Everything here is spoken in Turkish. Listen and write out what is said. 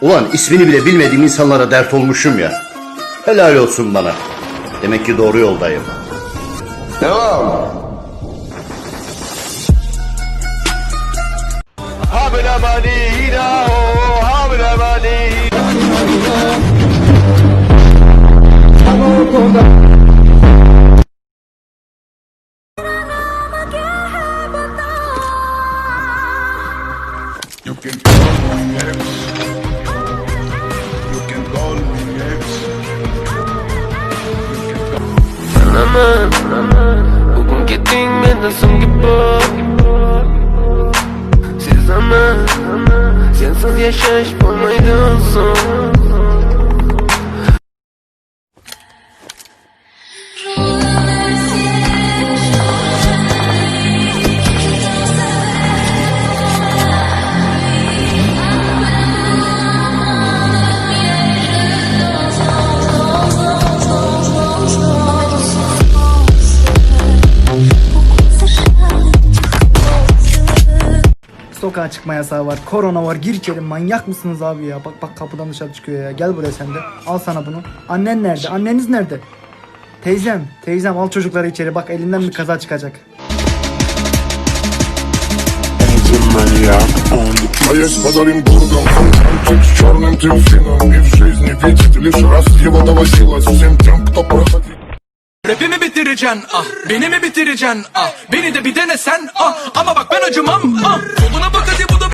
Ulan ismini bile bilmediğim insanlara dert olmuşum ya. Helal olsun bana. Demek ki doğru yoldayım. Devam. You can call me aman Bugungi teng mendan so'nggi bor sezaman sensiz yashash bo'lmaydi so'ng Sokağa çıkma yasağı var. Korona var. Gir içeri. Manyak mısınız abi ya? Bak bak kapıdan dışarı çıkıyor ya. Gel buraya sen de. Al sana bunu. Annen nerede? Anneniz nerede? Teyzem. Teyzem al çocukları içeri. Bak elinden bir kaza çıkacak. А я с Оренбургом Чуть с черным дельфином И в жизни видит лишь раз Его доводилось всем тем, кто проходил Rapimi bitireceksin. Ah Beni mi bitireceksin? Ah Beni de bir denesen ah Ama bak ben acımam. Ah Soluna bak hadi bu da